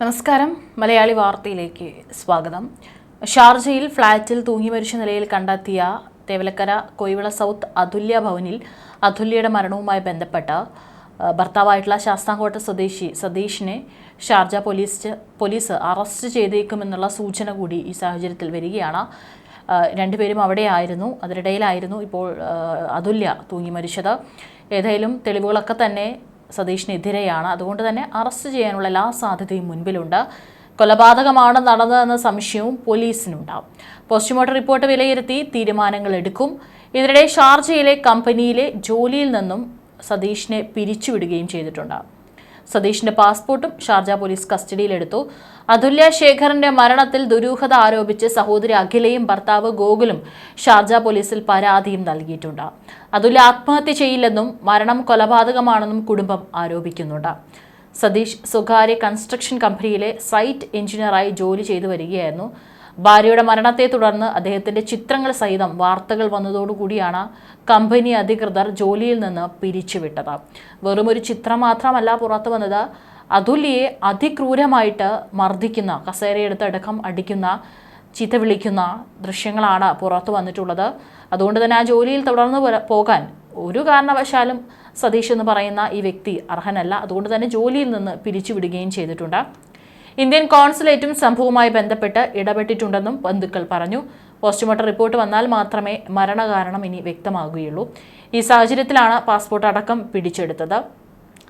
നമസ്കാരം. മലയാളി വാർത്തയിലേക്ക് സ്വാഗതം. ഷാർജയിൽ ഫ്ളാറ്റിൽ തൂങ്ങി മരിച്ച നിലയിൽ കണ്ടെത്തിയ തേവലക്കര കൊയ്വിള സൗത്ത് അതുല്യ ഭവനിൽ അതുല്യയുടെ മരണവുമായി ബന്ധപ്പെട്ട ഭർത്താവായിട്ടുള്ള ശാസ്താംകോട്ട സ്വദേശി സതീഷിനെ ഷാർജ പോലീസ് പോലീസ് അറസ്റ്റ് ചെയ്തേക്കുമെന്നുള്ള സൂചന കൂടി ഈ സാഹചര്യത്തിൽ വരികയാണ്. രണ്ടുപേരും അവിടെയായിരുന്നു. അതിനിടയിലായിരുന്നു ഇപ്പോൾ അതുല്യ തൂങ്ങി മരിച്ചത്. ഏതായാലും തെളിവുകളൊക്കെ തന്നെ സതീഷിനെതിരെയാണ്. അതുകൊണ്ട് തന്നെ അറസ്റ്റ് ചെയ്യാനുള്ള എല്ലാ സാധ്യതയും മുൻപിലുണ്ട്. കൊലപാതകമാണ് നടന്നതെന്ന സംശയവും പോലീസിനുണ്ടാവും. പോസ്റ്റ്മോർട്ടം റിപ്പോർട്ട് വിലയിരുത്തി തീരുമാനങ്ങൾ എടുക്കും. ഇതിനിടെ ഷാർജയിലെ കമ്പനിയിലെ ജോലിയിൽ നിന്നും സതീഷിനെ പിരിച്ചുവിടുകയും ചെയ്തിട്ടുണ്ട്. സതീഷിന്റെ പാസ്പോർട്ടും ഷാർജ പോലീസ് കസ്റ്റഡിയിലെടുത്തു. അതുല്യ ശേഖറിന്റെ മരണത്തിൽ ദുരൂഹത ആരോപിച്ച് സഹോദരി അഖിലയും ഭർത്താവ് ഗോകുലും ഷാർജ പോലീസിൽ പരാതിയും നൽകിയിട്ടുണ്ട്. അതുല്യ ആത്മഹത്യ ചെയ്യില്ലെന്നും മരണം കൊലപാതകമാണെന്നും കുടുംബം ആരോപിക്കുന്നുണ്ട്. സതീഷ് സ്വകാര്യ കൺസ്ട്രക്ഷൻ കമ്പനിയിലെ സൈറ്റ് എഞ്ചിനീയറായി ജോലി ചെയ്തു വരികയായിരുന്നു. ഭാര്യയുടെ മരണത്തെ തുടർന്ന് അദ്ദേഹത്തിന്റെ ചിത്രങ്ങൾ സഹിതം വാർത്തകൾ വന്നതോടുകൂടിയാണ് കമ്പനി അധികൃതർ ജോലിയിൽ നിന്ന് പിരിച്ചുവിട്ടത്. വെറുമൊരു ചിത്രം മാത്രമല്ല പുറത്തു വന്നത്. അതുല്യയെ അതിക്രൂരമായിട്ട് മർദ്ദിക്കുന്ന കസേരയെടുത്തടക്കം അടിക്കുന്ന ചീത്ത വിളിക്കുന്ന ദൃശ്യങ്ങളാണ് പുറത്തു വന്നിട്ടുള്ളത്. അതുകൊണ്ട് തന്നെ ആ ജോലിയിൽ തുടർന്ന് പോകാൻ ഒരു കാരണവശാലും സതീഷ് എന്ന് പറയുന്ന ഈ വ്യക്തി അർഹനല്ല. അതുകൊണ്ട് തന്നെ ജോലിയിൽ നിന്ന് പിരിച്ചുവിടുകയും ചെയ്തിട്ടുണ്ട്. ഇന്ത്യൻ കോൺസുലേറ്റും സംഭവവുമായി ബന്ധപ്പെട്ട് ഇടപെട്ടിട്ടുണ്ടെന്നും ബന്ധുക്കൾ പറഞ്ഞു. പോസ്റ്റ്മോർട്ടം റിപ്പോർട്ട് വന്നാൽ മാത്രമേ മരണകാരണം ഇനി വ്യക്തമാകുകയുള്ളൂ. ഈ സാഹചര്യത്തിലാണ് പാസ്പോർട്ട് അടക്കം പിടിച്ചെടുത്തത്.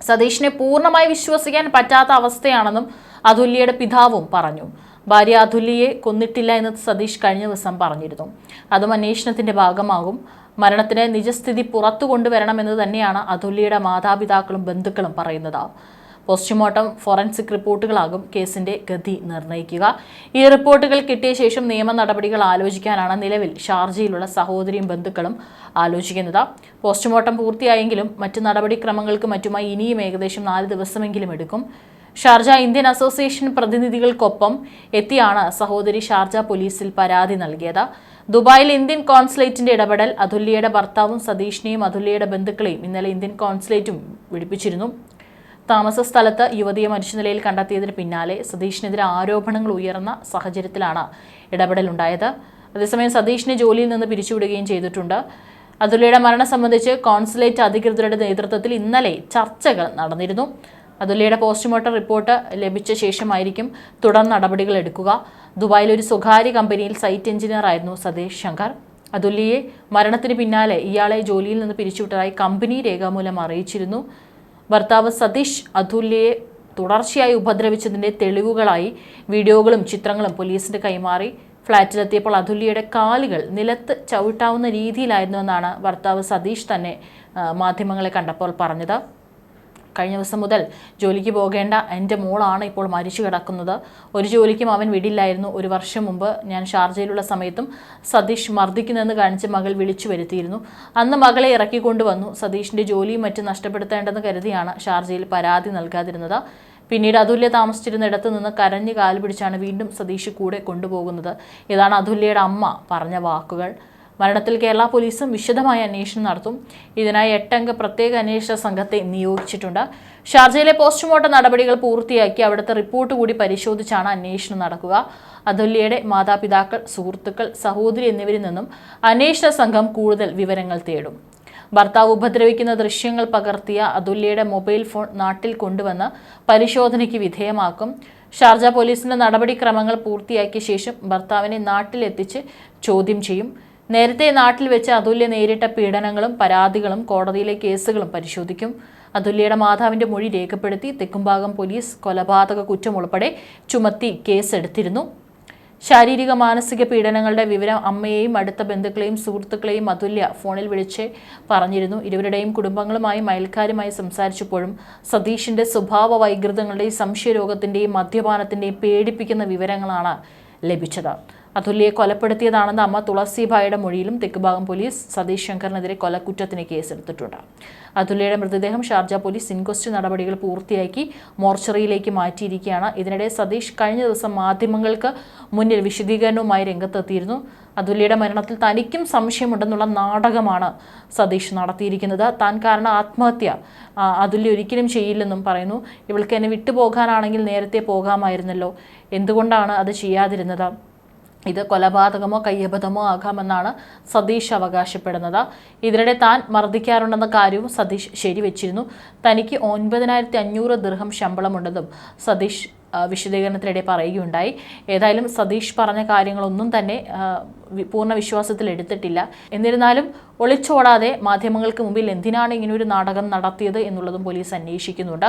സതീഷിനെ പൂർണമായി വിശ്വസിക്കാൻ പറ്റാത്ത അവസ്ഥയാണെന്നും അതുല്യയുടെ പിതാവും പറഞ്ഞു. ഭാര്യ അതുല്യയെ കൊന്നിട്ടില്ല എന്ന് സതീഷ് കഴിഞ്ഞ ദിവസം പറഞ്ഞിരുന്നു. അതും അന്വേഷണത്തിന്റെ ഭാഗമാകും. മരണത്തിന് നിജസ്ഥിതി പുറത്തു കൊണ്ടുവരണമെന്ന് തന്നെയാണ് അതുല്യയുടെ മാതാപിതാക്കളും ബന്ധുക്കളും പറയുന്നത്. പോസ്റ്റ്മോർട്ടം ഫോറൻസിക് റിപ്പോർട്ടുകളാകും കേസിന്റെ ഗതി നിർണയിക്കുക. ഈ റിപ്പോർട്ടുകൾ കിട്ടിയ ശേഷം നിയമ നടപടികൾ ആലോചിക്കാനാണ് നിലവിൽ ഷാർജയിലുള്ള സഹോദരിയും ബന്ധുക്കളും ആലോചിക്കുന്നത്. പോസ്റ്റ്മോർട്ടം പൂർത്തിയായെങ്കിലും മറ്റ് നടപടിക്രമങ്ങൾക്ക് മറ്റുമായി ഇനിയും ഏകദേശം നാല് ദിവസമെങ്കിലും എടുക്കും. ഷാർജ ഇന്ത്യൻ അസോസിയേഷൻ പ്രതിനിധികൾക്കൊപ്പം എത്തിയാണ് സഹോദരി ഷാർജ പോലീസിൽ പരാതി നൽകിയത്. ദുബായിൽ ഇന്ത്യൻ കോൺസുലേറ്റിന്റെ ഇടപെടൽ അതുല്യയുടെ ഭർത്താവും സതീഷിനെയും അതുല്യയുടെ ബന്ധുക്കളെയും ഇന്നലെ ഇന്ത്യൻ കോൺസുലേറ്റും വിളിപ്പിച്ചിരുന്നു. താമസ സ്ഥലത്ത് യുവതിയെ മരിച്ച നിലയിൽ കണ്ടെത്തിയതിന് പിന്നാലെ സതീഷിനെതിരെ ആരോപണങ്ങൾ ഉയർന്ന സാഹചര്യത്തിലാണ് ഇടപെടലുണ്ടായത്. അതേസമയം സതീഷിനെ ജോലിയിൽ നിന്ന് പിരിച്ചുവിടുകയും ചെയ്തിട്ടുണ്ട്. അതുല്യയുടെ മരണം സംബന്ധിച്ച് കോൺസുലേറ്റ് അധികൃതരുടെ നേതൃത്വത്തിൽ ഇന്നലെ ചർച്ചകൾ നടന്നിരുന്നു. അതുല്യയുടെ പോസ്റ്റ്മോർട്ടം റിപ്പോർട്ട് ലഭിച്ച ശേഷമായിരിക്കും തുടർ നടപടികൾ എടുക്കുക. ദുബായിലെ ഒരു സ്വകാര്യ കമ്പനിയിൽ സൈറ്റ് എഞ്ചിനീയർ ആയിരുന്നു സതീഷ് ശങ്കർ. അതുല്യയെ മരണത്തിന് പിന്നാലെ ഇയാളെ ജോലിയിൽ നിന്ന് പിരിച്ചുവിട്ടതായി കമ്പനി രേഖാമൂലം അറിയിച്ചിരുന്നു. ഭർത്താവ് സതീഷ് അതുല്യയെ തുടർച്ചയായി ഉപദ്രവിച്ചതിന്റെ തെളിവുകളായി വീഡിയോകളും ചിത്രങ്ങളും പോലീസിന്റെ കൈമാറി. ഫ്ളാറ്റിലെത്തിയപ്പോൾ അതുല്യയുടെ കാലുകൾ നിലത്ത് ചവിട്ടാവുന്ന രീതിയിലായിരുന്നു എന്നാണ് ഭർത്താവ് സതീഷ് തന്നെ മാധ്യമങ്ങളെ കണ്ടപ്പോൾ പറഞ്ഞത്. കഴിഞ്ഞ ദിവസം മുതൽ ജോലിക്ക് പോകേണ്ട എന്റെ മോളാണ് ഇപ്പോൾ മരിച്ചു കിടക്കുന്നത്. ഒരു ജോലിക്കും അവൻ വിടില്ലായിരുന്നു. ഒരു വർഷം മുമ്പ് ഞാൻ ഷാർജയിലുള്ള സമയത്തും സതീഷ് മർദ്ദിക്കുന്നെന്ന് കാണിച്ച് മകൾ വിളിച്ചു വരുത്തിയിരുന്നു. അന്ന് മകളെ ഇറക്കിക്കൊണ്ടുവന്നു സതീഷിന്റെ ജോലിയും മറ്റും നഷ്ടപ്പെടുത്തേണ്ടെന്ന് കരുതിയാണ് ഷാർജയിൽ പരാതി നൽകാതിരുന്നത്. പിന്നീട് അതുല്യ താമസിച്ചിരുന്നിടത്ത് നിന്ന് കരഞ്ഞ് കാൽ പിടിച്ചാണ് വീണ്ടും സതീഷ് കൂടെ കൊണ്ടുപോകുന്നത്. ഇതാണ് അതുല്യയുടെ അമ്മ പറഞ്ഞ വാക്കുകൾ. മരണത്തിൽ കേരള പോലീസും വിശദമായ അന്വേഷണം നടത്തും. ഇതിനായി എട്ടംഗ പ്രത്യേക അന്വേഷണ സംഘത്തെ നിയോഗിച്ചിട്ടുണ്ട്. ഷാർജയിലെ പോസ്റ്റ്മോർട്ടം നടപടികൾ പൂർത്തിയാക്കി അവിടുത്തെ റിപ്പോർട്ട് കൂടി പരിശോധിച്ചാണ് അന്വേഷണം നടക്കുക. അതുല്യയുടെ മാതാപിതാക്കൾ സുഹൃത്തുക്കൾ സഹോദരി എന്നിവരിൽ നിന്നും അന്വേഷണ സംഘം കൂടുതൽ വിവരങ്ങൾ തേടും. ഭർത്താവ് ഉപദ്രവിക്കുന്ന ദൃശ്യങ്ങൾ പകർത്തിയ അതുല്യയുടെ മൊബൈൽ ഫോൺ നാട്ടിൽ കൊണ്ടുവന്ന് പരിശോധനയ്ക്ക് വിധേയമാക്കും. ഷാർജ പോലീസിന്റെ നടപടിക്രമങ്ങൾ പൂർത്തിയാക്കിയ ശേഷം ഭർത്താവിനെ നാട്ടിലെത്തിച്ച് ചോദ്യം ചെയ്യും. നേരത്തെ നാട്ടിൽ വെച്ച് അതുല്യ നേരിട്ട പീഡനങ്ങളും പരാതികളും കോടതിയിലെ കേസുകളും പരിശോധിക്കും. അതുല്യയുടെ മാതാവിന്റെ മൊഴി രേഖപ്പെടുത്തി തെക്കുംഭാഗം പോലീസ് കൊലപാതക കുറ്റം ഉൾപ്പെടെ ചുമത്തി കേസെടുത്തിരുന്നു. ശാരീരിക മാനസിക പീഡനങ്ങളുടെ വിവരം അമ്മയെയും അടുത്ത ബന്ധുക്കളെയും സുഹൃത്തുക്കളെയും അതുല്യ ഫോണിൽ വിളിച്ച് പറഞ്ഞിരുന്നു. ഇരുവരുടെയും കുടുംബങ്ങളുമായും അയൽക്കാരുമായി സംസാരിച്ചപ്പോഴും സതീഷിന്റെ സ്വഭാവ വൈകൃതങ്ങളുടെയും സംശയരോഗത്തിന്റെയും മദ്യപാനത്തിന്റെയും പേടിപ്പിക്കുന്ന വിവരങ്ങളാണ് ലഭിച്ചത്. അതുല്യയെ കൊലപ്പെടുത്തിയതാണെന്ന് അമ്മ തുളസിഭായുടെ മൊഴിയിലും തെക്കുഭാഗം പോലീസ് സതീഷ് ശങ്കറിനെതിരെ കൊലക്കുറ്റത്തിന് കേസെടുത്തിട്ടുണ്ട്. അതുല്യയുടെ മൃതദേഹം ഷാർജ പോലീസ് ഇൻക്വസ്റ്റ് നടപടികൾ പൂർത്തിയാക്കി മോർച്ചറിയിലേക്ക് മാറ്റിയിരിക്കുകയാണ്. ഇതിനിടെ സതീഷ് കഴിഞ്ഞ ദിവസം മാധ്യമങ്ങൾക്ക് മുന്നിൽ വിശദീകരണവുമായി രംഗത്തെത്തിയിരുന്നു. അതുല്യയുടെ മരണത്തിൽ തനിക്കും സംശയമുണ്ടെന്നുള്ള നാടകമാണ് സതീഷ് നടത്തിയിരിക്കുന്നത്. താൻ കാരണം ആത്മഹത്യ. അതുല്യ ഒരിക്കലും ചെയ്യില്ലെന്നും പറയുന്നു. ഇവൾക്ക് എന്നെ വിട്ടുപോകാനാണെങ്കിൽ നേരത്തെ പോകാമായിരുന്നല്ലോ. എന്തുകൊണ്ടാണ് അത് ചെയ്യാതിരുന്നത്? ഇത് കൊലപാതകമോ കയ്യബദ്ധമോ ആകാമെന്നാണ് സതീഷ് അവകാശപ്പെടുന്നത്. ഇതിനിടെ താൻ മർദ്ദിക്കാറുണ്ടെന്ന കാര്യവും സതീഷ് ശരിവെച്ചിരുന്നു. തനിക്ക് ഒൻപതിനായിരത്തി അഞ്ഞൂറ് ദീർഘം ശമ്പളമുണ്ടെന്നും സതീഷ് വിശദീകരണത്തിനിടെ പറയുകയുണ്ടായി. ഏതായാലും സതീഷ് പറഞ്ഞ കാര്യങ്ങളൊന്നും തന്നെ പൂർണ വിശ്വാസത്തിൽ എടുത്തിട്ടില്ല. എന്നിരുന്നാലും ഒളിച്ചോടാതെ മാധ്യമങ്ങൾക്ക് മുമ്പിൽ എന്തിനാണ് ഇങ്ങനെ ഒരു നാടകം നടത്തിയത് എന്നുള്ളതും പോലീസ് അന്വേഷിക്കുന്നുണ്ട്.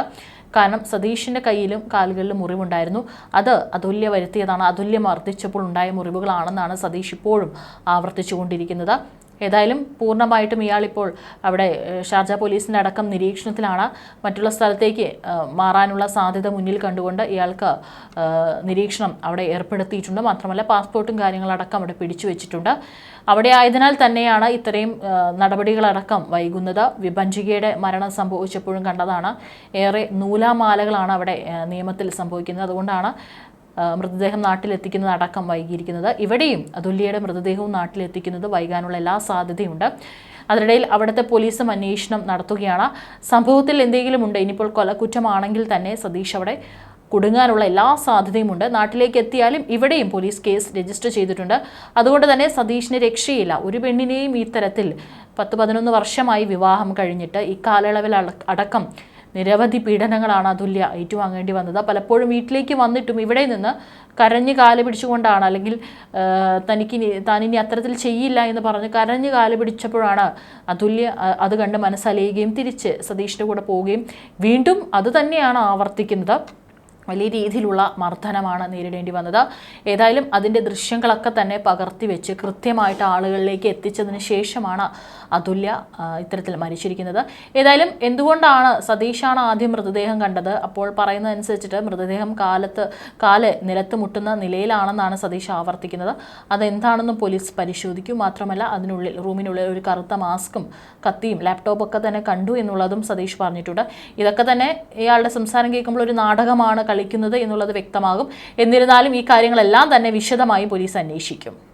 കാരണം സതീഷിന്റെ കയ്യിലും കാലുകളിലും മുറിവുണ്ടായിരുന്നു. അത് അതുല്യ വരുത്തിയതാണ് അതുല്യ മർദ്ദിച്ചപ്പോൾ ഉണ്ടായ മുറിവുകളാണെന്നാണ് സതീഷ് ഇപ്പോഴും ആവർത്തിച്ചുകൊണ്ടിരിക്കുന്നത്. ഏതായാലും പൂർണമായിട്ടും ഇയാളിപ്പോൾ അവിടെ ഷാർജ പോലീസിന്റെ അടക്കം നിരീക്ഷണത്തിലാണ്. മറ്റുള്ള സ്ഥലത്തേക്ക് മാറാനുള്ള സാധ്യത മുന്നിൽ കണ്ടുകൊണ്ട് ഇയാൾക്ക് നിരീക്ഷണം അവിടെ ഏർപ്പെടുത്തിയിട്ടുണ്ട്. മാത്രമല്ല പാസ്പോർട്ടും കാര്യങ്ങളടക്കം അവിടെ പിടിച്ചു വെച്ചിട്ടുണ്ട്. അവിടെ ആയതിനാൽ തന്നെയാണ് ഇത്രയും നടപടികളടക്കം വൈകുന്നത്. വിഭഞ്ചികയുടെ മരണം സംഭവിച്ചപ്പോഴും കണ്ടതാണ്. ഏറെ നൂലാമാലകളാണ് അവിടെ നിയമത്തിൽ സംഭവിക്കുന്നത്. അതുകൊണ്ടാണ് മൃതദേഹം നാട്ടിലെത്തിക്കുന്നത് അടക്കം വൈകിയിരിക്കുന്നത്. ഇവിടെയും അതുല്യയുടെ മൃതദേഹവും നാട്ടിലെത്തിക്കുന്നത് വൈകാനുള്ള എല്ലാ സാധ്യതയുണ്ട്. അതിനിടയിൽ അവിടുത്തെ പോലീസും അന്വേഷണം നടത്തുകയാണ്. സംഭവത്തിൽ എന്തെങ്കിലും ഉണ്ട്? ഇനിയിപ്പോൾ കൊലക്കുറ്റമാണെങ്കിൽ തന്നെ സതീഷ് അവിടെ കുടുങ്ങാനുള്ള എല്ലാ സാധ്യതയുമുണ്ട്. നാട്ടിലേക്ക് എത്തിയാലും ഇവിടെയും പോലീസ് കേസ് രജിസ്റ്റർ ചെയ്തിട്ടുണ്ട്. അതുകൊണ്ട് തന്നെ സതീഷിനെ രക്ഷയില്ല. ഒരു പെണ്ണിനെയും ഈ തരത്തിൽ പത്ത് പതിനൊന്ന് വർഷമായി വിവാഹം കഴിഞ്ഞിട്ട് ഈ കാലയളവിൽ അടക്കം നിരവധി പീഡനങ്ങളാണ് അതുല്യ ഏറ്റുവാങ്ങേണ്ടി വന്നത്. പലപ്പോഴും വീട്ടിലേക്ക് വന്നിട്ടും ഇവിടെ നിന്ന് കരഞ്ഞ് കാൽ പിടിച്ചുകൊണ്ടാണ് അല്ലെങ്കിൽ തനിക്ക് താനിനി അത്തരത്തിൽ ചെയ്യില്ല എന്ന് പറഞ്ഞ് കരഞ്ഞ് കാൽ പിടിച്ചപ്പോഴാണ് അതുല്യ അത് കണ്ട് മനസ്സലിയുകയും തിരിച്ച് സതീഷിന്റെ കൂടെ പോവുകയും വീണ്ടും അത് തന്നെയാണ് ആവർത്തിക്കുന്നത്. വലിയ രീതിയിലുള്ള മർദ്ദനമാണ് നേരിടേണ്ടി വന്നത്. ഏതായാലും അതിന്റെ ദൃശ്യങ്ങളൊക്കെ തന്നെ പകർത്തി വെച്ച് കൃത്യമായിട്ട് ആളുകളിലേക്ക് എത്തിച്ചതിന് ശേഷമാണ് അതുല്യ ഇത്തരത്തിൽ മരിച്ചിരിക്കുന്നത്. ഏതായാലും എന്തുകൊണ്ടാണ് സതീഷാണ് ആദ്യം മൃതദേഹം കണ്ടത്? അപ്പോൾ പറയുന്നതനുസരിച്ചിട്ട് മൃതദേഹം കാലത്ത് കാൽ നിലത്ത് മുട്ടുന്ന നിലയിലാണെന്നാണ് സതീഷ് ആവർത്തിക്കുന്നത്. അതെന്താണെന്ന് പോലീസ് പരിശോധിക്കും. മാത്രമല്ല അതിനുള്ളിൽ റൂമിനുള്ളിൽ ഒരു കറുത്ത മാസ്കും കത്തിയും ലാപ്ടോപ്പൊക്കെ തന്നെ കണ്ടു എന്നുള്ളതും സതീഷ് പറഞ്ഞിട്ടുണ്ട്. ഇതൊക്കെ തന്നെ ഇയാളുടെ സംസാരം കേൾക്കുമ്പോൾ ഒരു നാടകമാണ് കളിക്കുന്നത് എന്നുള്ളത് വ്യക്തമാകും. എന്നിരുന്നാലും ഈ കാര്യങ്ങളെല്ലാം തന്നെ വിശദമായി പോലീസ് അന്വേഷിക്കും.